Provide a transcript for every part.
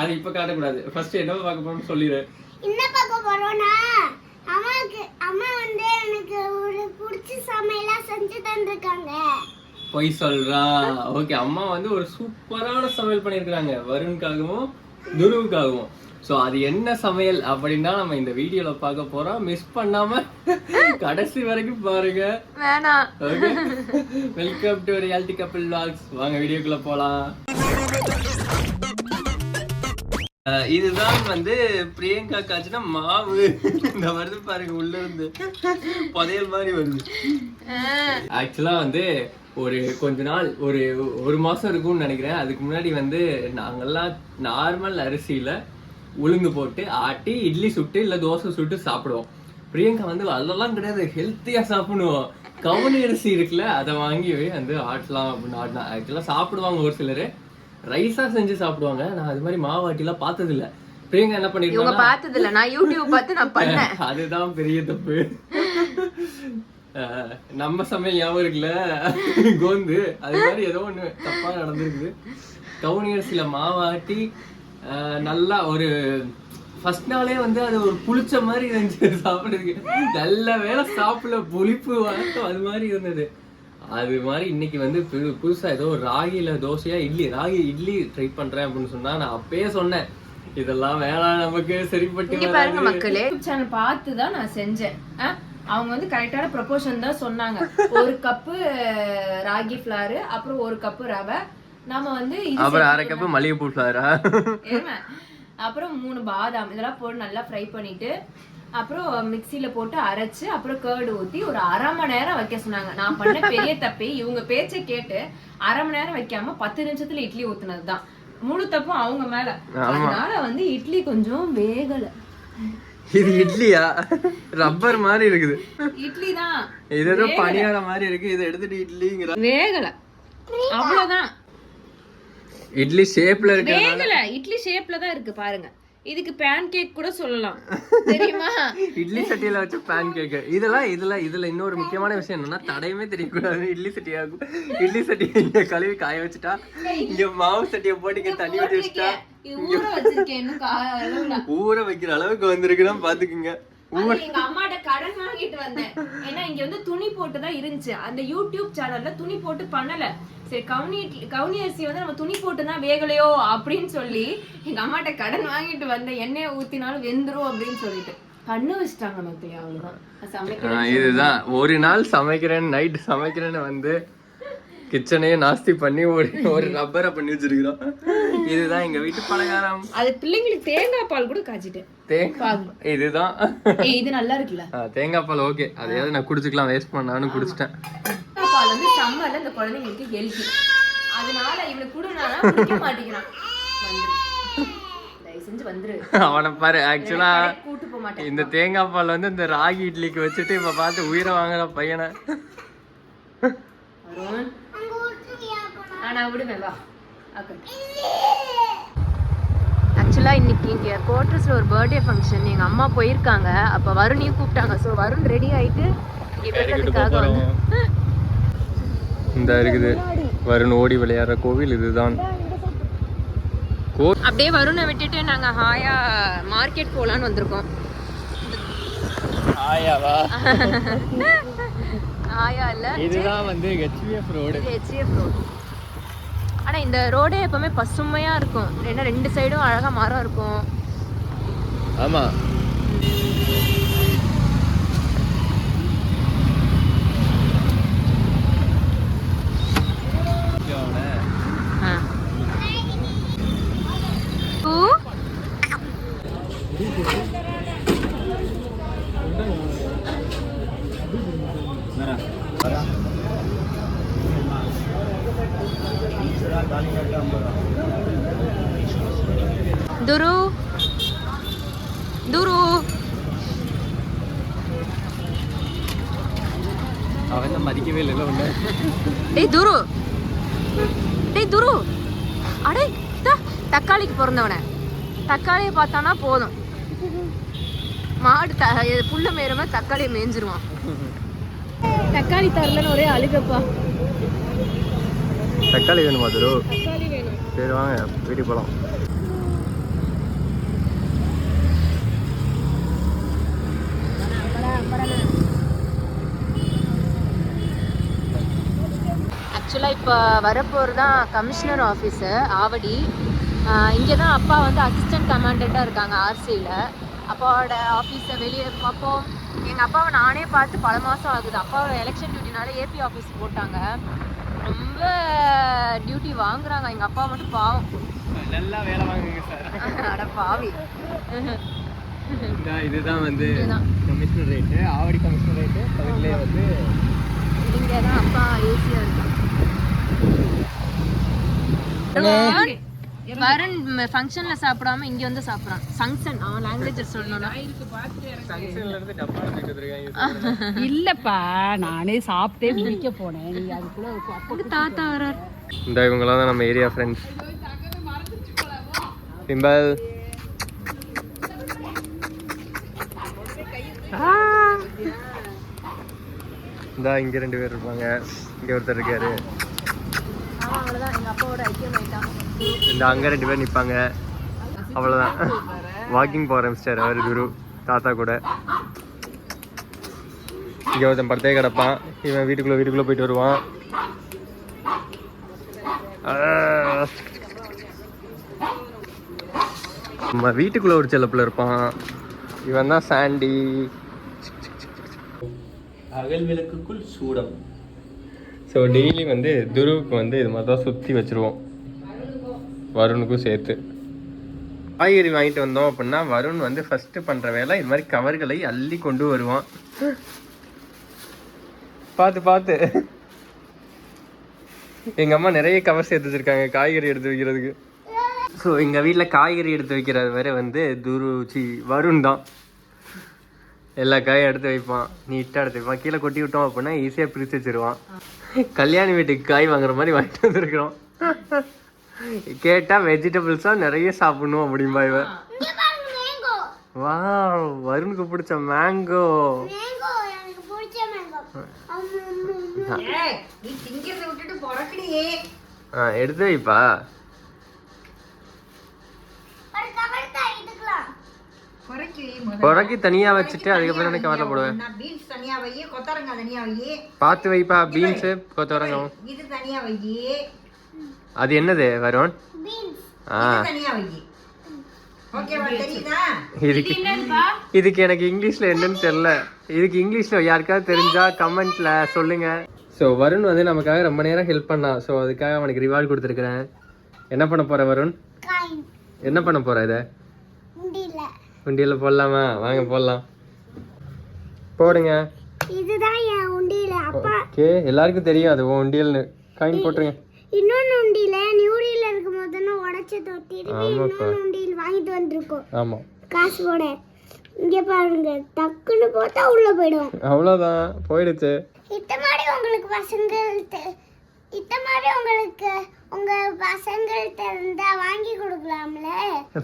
அதை இப்ப காட்டக்கூடாது. ஃபர்ஸ்ட் என்ன பார்க்க போறோம்னு சொல்லிடு. என்ன பார்க்க போறோம்னா அம்மாவுக்கு அம்மா வந்து எனக்கு ஒரு பிடிச்ச சமையலா செஞ்சு தந்திருக்காங்க. பொய் சொல்றா. ஓகே அம்மா வந்து ஒரு சூப்பரான சமையல் பண்ணியிருக்காங்க வருணுக்காகவும் துருவுக்காகவும். ஸோ அது என்ன சமையல் அப்படின்னா நம்ம இந்த வீடியோல பார்க்க போறோம். மிஸ் பண்ணாம கடைசி வரைக்கும் பாருங்க. வேணாம் okay welcome to reality couple vlogs வாங்க வீடியோக்குள்ள போலாம். இதுதான் வந்து பிரியங்கா காய்ச்சினா மாவு. இந்த வருது பாருங்க உள்ள இருந்து. புதையல் மாதிரி வருது. ஆக்சுவலா வந்து ஒரு கொஞ்ச நாள் ஒரு ஒரு மாசம் இருக்கும்னு நினைக்கிறேன். அதுக்கு முன்னாடி வந்து நாங்கெல்லாம் நார்மல் அரிசியில உளுந்து போட்டு ஆட்டி இட்லி சுட்டு இல்ல தோசை சுட்டு சாப்பிடுவோம். பிரியங்கா வந்து அதெல்லாம் கிடையாது ஹெல்த்தியா சாப்பிடுவோம். கவுனி அரிசி இருக்குல்ல அதை வாங்கி வந்து ஆட்டலாம் அப்படின்னு ஆட்டினா. ஆக்சுவலா சாப்பிடுவாங்க ஒரு சிலர். ரைஸா செஞ்சு சாப்பிடுவாங்க. நான் அது மாதிரி மாவாட்டிலாம் பார்த்தது இல்ல பிரியங்கா என்ன பண்ணிருக்காங்க பார்த்தது இல்ல நான் யூடியூப் பார்த்து நான் பண்ணேன். அதுதான் பெரிய தப்பு. நம்ம சமையல் ஞாபகம் இருக்குல்ல? கோந்து. அது மாதிரி ஏதோ ஒண்ணு தப்பா நடந்திருக்குது. கவுனி அரிசியில மாவாட்டி நல்லா ஒரு ஃபர்ஸ்ட் நாளே வந்து அது ஒரு புளிச்ச மாதிரி இருந்துச்சு சாப்பிடுறதுக்கு. நல்ல வேலை சாப்பிடல. புளிப்பு வழக்கம் அது மாதிரி இருந்தது. அது மாதிரி இன்னைக்கு வந்து புது- புதுசா ஏதோ ராகில தோசையா இட்லி ராகி இட்லி ட்ரை பண்றேன் அப்படின்னு சொன்னா நான் அப்பயே சொன்னேன். இதெல்லாம் வேணாம் நமக்கு சரிப்பட்டு. பாருங்க மக்களே. யூடியூப் சேனல் பார்த்து தான் நான் செஞ்சேன். அவங்க வந்து கரெக்டான ப்ரொபோஷன் தான் சொன்னாங்க. ஒரு கப்பு ராகி ஃபிளாரு அப்புறம் ஒரு கப்பு ரவை. நாம வந்து அப்புறம் அரை கப்பு மல்லிகைப்பூ ஃப்ளவரா ஏறுமே. அப்புறம் மூணு பாதாம். இதெல்லாம் போட்டு நல்லா ஃப்ரை பண்ணிட்டு அப்புறம் மிக்ஸில போட்டு அரைச்சு அப்புறம் கேர்டு ஊத்தி ஒரு அரை மணி நேரம் வைக்க சொன்னாங்க. நான் பண்ண பெரிய தப்பே இவங்க பேச்சை கேட்டு அரை மணி நேரம் வைக்காம பத்து நிமிஷத்துல இட்லி ஊத்துனதுதான். முழு தப்பும் அவங்க மேல. அதனால வந்து இட்லி கொஞ்சம் வேகல. இது இட்லியா? ரப்பர் மாதிரி இருக்குது. இட்லி தான். இது ஏதோ பணியார மாதிரி இருக்கு. இதை எடுத்துட்டு இட்லிங்கிற வேகல. அவ்வளவுதான். இட்லி ஷேப்ல இருக்கு வேகல. இட்லி ஷேப்ல தான் இருக்கு பாருங்க. இதுக்கு பேன் கேக் கூட சொல்லலாம். தெரியுமா? இட்லி சட்டியில வச்ச பேன் கேக் இதெல்லாம் இதுல இதுல இன்னொரு முக்கியமான விஷயம் என்னன்னா தடையுமே தெரியக்கூடாது. இட்லி சட்டியாகும் இட்லி சட்டியை இங்க கழுவி காய வச்சுட்டா இங்க மாவு சட்டியை போட்டு இங்க தண்ணி ஊத்தி வச்சுட்டா ஊற வைக்கிற அளவுக்கு வந்திருக்குன்னா பாத்துக்குங்க. எங்க அம்மாட்ட கடன் வாங்கிட்டு வந்தேன். ஏன்னா இங்க வந்து துணி போட்டு தான் இருந்துச்சு. அந்த யூடியூப் சேனல்ல துணி போட்டு பண்ணல. சரி கவுனி கவுனி அரிசி வந்து நம்ம துணி போட்டு தான் வேகலையோ அப்படின்னு சொல்லி எங்க அம்மாட்ட கடன் வாங்கிட்டு வந்தேன். எண்ணெயை ஊத்தினாலும் வெந்துரும் அப்படின்னு சொல்லிட்டு. கண்ணு வச்சுட்டாங்க அவ்வளவுதான். ஆஹ் இதுதான். ஒரு நாள் சமைக்கிறேன் நைட் சமைக்கிறேன்னு வந்து கிச்சனையே நாஸ்தி பண்ணி ஒரு ஒரு ரப்பரை பண்ணி வச்சிருக்கிறோம். இதுதான் எங்க வீட்டு பலகாரம். அது பிள்ளைங்களுக்கு தேங்காய் பால் கூட காய்ச்சிட்டேன். தேங்காய் இதுதான். இது நல்லா இருக்குல்ல? தேங்காய் பால் ஓகே அதையாவது நான் குடிச்சுக்கலாம் வேஸ்ட் பண்ணான்னு குடிச்சிட்டேன். பால் வந்து சம்மர்ல இந்த குழந்தைங்களுக்கு ஹெல்த்தி அதனால இவனுக்கு கொடுனா குடிக்க மாட்டேங்கிறான். அவனை பாரு ஆக்சுவலா இந்த தேங்காய் பால் வந்து இந்த ராகி இட்லிக்கு வச்சுட்டு இப்ப பார்த்து உயிரை வாங்குற பையனை வருண் அங்க ஊற்றுவியா போனா ஆ, நான் விடுவேன் வா. ஆக்சுவலாக இன்னைக்கு இங்கே குவார்ட்டர்ஸில் ஒரு பர்த்டே ஃபங்க்ஷன் எங்கள் அம்மா போயிருக்காங்க. அப்போ வருணையும் கூப்பிட்டாங்க. ஸோ வருண் ரெடி ஆயிட்டு விடுறதுக்காக வந்து இந்த இருக்குது. வருண் ஓடி விளையாடுற கோவில் இதுதான். அப்படியே வருணை விட்டுட்டு நாங்கள் ஹாயா மார்க்கெட் போகலான்னு வந்திருக்கோம். ஆயாவா ஹாயா இல்லை. இதுதான் வந்து ஹெச்விஎஃப் ரோடு ஹெச்எஃப் ரோடு ஆனால் இந்த ரோடே எப்பவுமே பசுமையாக இருக்கும். ஏன்னா ரெண்டு சைடும் அழகாக மரம் இருக்கும். ஆமாம் ஆ பூ துரு. துரு. அவன் தான் மதிக்கவே இல்லை ஒண்ணு. டேய் துரு. டேய் துரு. அடே தா, தக்காளிக்கு பிறந்தவனே. தக்காளியை பார்த்தானா போதும். மாடு த புல்ல மேயுமே தக்காளியை மேய்ஞ்சிருவான். தக்காளி தரலன்னு ஒரே அழுகப்பா. தக்காளி வேணுமா துரு? சரி வாங்க வீட்டுக்கு போகலாம் ஆக்சுவலாக இப்போ வரப்போர் தான் கமிஷனர் ஆஃபீஸு ஆவடி. இங்கே தான் அப்பா வந்து அசிஸ்டன்ட் கமாண்டண்ட்டாக இருக்காங்க ஆர்சியில் அப்பாவோட ஆஃபீஸை வெளியே அப்போது எங்கள் அப்பாவை நானே பார்த்து பல மாதம் ஆகுது. அப்பாவோட எலெக்ஷன் டியூட்டினால ஏபி ஆஃபீஸ் போட்டாங்க. டியூட்டி வாங்குறாங்க. எங்கள் அப்பா மட்டும் பாவம். நல்லா வேலை வாங்குங்க சார். அட பாவி. இதுதான் வந்து. Commissionerate Avadi commissionerate பக்கத்துலேயே வந்து இங்கே தான் அப்பா ஏசியாக இருக்காங்க வருண் ஃபங்க்ஷன்ல சாப்பிடாம இங்க வந்து சாப்பிடுறான். ஃபங்க்ஷன் அவன் லாங்குவேஜ் சொல்லணும்னா. ஃபங்க்ஷன்ல இருந்து டப்பா எடுத்துட்டு வந்திருக்காங்க இல்லப்பா நானே சாப்பிட்டே முடிக்க போனேன். நீ அதுக்குள்ள அப்போ தாத்தா வரார். இந்த இவங்களாம் தான் நம்ம ஏரியா ஃப்ரெண்ட்ஸ் பிம்பல். இந்தா இங்க ரெண்டு பேர் இருப்பாங்க. இங்க ஒருத்தர் இருக்காரு. அவன் அவ்வளவுதான். எங்க அப்பாவோட ஐக்கியம் ஆயிட்டான். இந்த அங்க ரெண்டு பேர் நிப்பாங்க. அவ்வளவுதான். வாக்கிங் போற மிஸ்டர் அவர் குரு தாத்தா கூட. இங்க ஒருத்தன் படுத்தே கிடப்பான். இவன் வீட்டுக்குள்ள வீட்டுக்குள்ள போயிட்டு வருவான். நம்ம வீட்டுக்குள்ள ஒரு செல்லப்பில் இருப்பான். இவன் தான் சாண்டி அகல் விளக்குக்குள் சூடம். ஸோ டெய்லி வந்து துருவுக்கு வந்து இது மாதிரி தான் சுற்றி வச்சுருவோம். வருணுக்கும் சேர்த்து. காய்கறி வாங்கிட்டு வந்தோம் அப்படின்னா வருண் வந்து ஃபஸ்ட்டு பண்ணுற வேலை இது மாதிரி கவர்களை அள்ளி கொண்டு வருவான். பார்த்து பார்த்து. எங்கள் அம்மா நிறைய கவர் சேர்த்து வச்சிருக்காங்க காய்கறி எடுத்து வைக்கிறதுக்கு. ஸோ எங்கள் வீட்டில் காய்கறி எடுத்து வைக்கிறது வரை வந்து துரு சி வருண் தான். எல்லா காயும் எடுத்து வைப்பான். நீட்டாக எடுத்து வைப்பான். கீழே கொட்டி விட்டோம் அப்படின்னா ஈஸியாக பிரித்து வச்சிருவான். கல்யாண வீட்டுக்கு காய் வாங்குற மாதிரி வாங்கிட்டு வந்திருக்கிறோம். கேட்டா வெஜிடபிள்ஸா நிறைய சாப்பிடணும் அப்படிம்பா இவன் இங்க பாருங்க மேங்கோ வா வருணுக்கு பிடிச்ச மேங்கோ மேங்கோ எனக்கு புறக்கி தனியா வச்சுட்டு அதுக்கப்புறம் எனக்கு கவலை போடுவேன். நான் பீன்ஸ் தனியா வை கொத்தரங்காய் தனியா வை பார்த்து வைப்பா பீன்ஸு கொத்தவரங்கம். இது தனியா வை அது என்னது வருண்? பீன்ஸ் ஆ. இது தனியா வை இதுக்கு இதுக்கு எனக்கு இங்கிலீஷ்ல என்னன்னு தெரியல. இதுக்கு இங்கிலீஷ்ல யாருக்காவது தெரிஞ்சா கமெண்ட்ல சொல்லுங்க. ஸோ வருண் வந்து நமக்காக ரொம்ப நேரம் ஹெல்ப் பண்ணான் ஸோ அதுக்காக அவனுக்கு ரிவார்டு கொடுத்துருக்குறேன். என்ன பண்ண போற வருண்? என்ன பண்ண போற இதை? உண்டியல போடலாமா? வாங்க போடலாம். போடுங்க. இதுதான் என் உண்டியில. அப்பா ஓகே எல்லாருக்கும் தெரியும் அது உன் உண்டியல்னு. காயின் போட்டுருங்க. இன்னொன்னு உண்டியில. நியூடியில இருக்கும் போது உடச்சு ஆமாப்பா. இன்னொன்னு உண்டியில் வாங்கிட்டு வந்திருக்கோம். ஆமாம் காசு கூட இங்க பாருங்க டக்குன்னு போட்டா உள்ள போயிடும். அவ்வளோதான் போயிடுச்சு. இத்த மாதிரி உங்களுக்கு பசங்கள் தெ- இத்த மாதிரி உங்களுக்கு உங்க பசங்கள் தெரிந்தா வாங்கி கொடுக்கலாம்ல?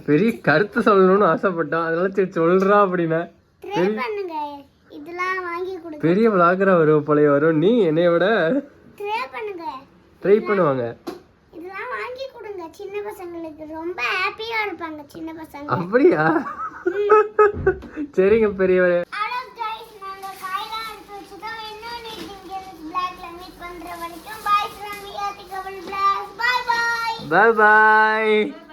பெரிய கருத்து சொல்லணும்னு ஆசைப்பட்டான் அதனால சரி சொல்றா அப்படின்னா. ட்ரை பண்ணுங்க. இதெல்லாம் வாங்கி கொடுக்க பெரிய விளாகரா வரும் போலயே வரும். நீ என்னைய விட ட்ரை பண்ணுங்க. ட்ரை பண்ணுவாங்க. இதெல்லாம் வாங்கி கொடுங்க. சின்ன பசங்களுக்கு ரொம்ப ஹாப்பியா இருப்பாங்க சின்ன பசங்க. அப்படியா? சரிங்க பெரியவரே. Bye-bye!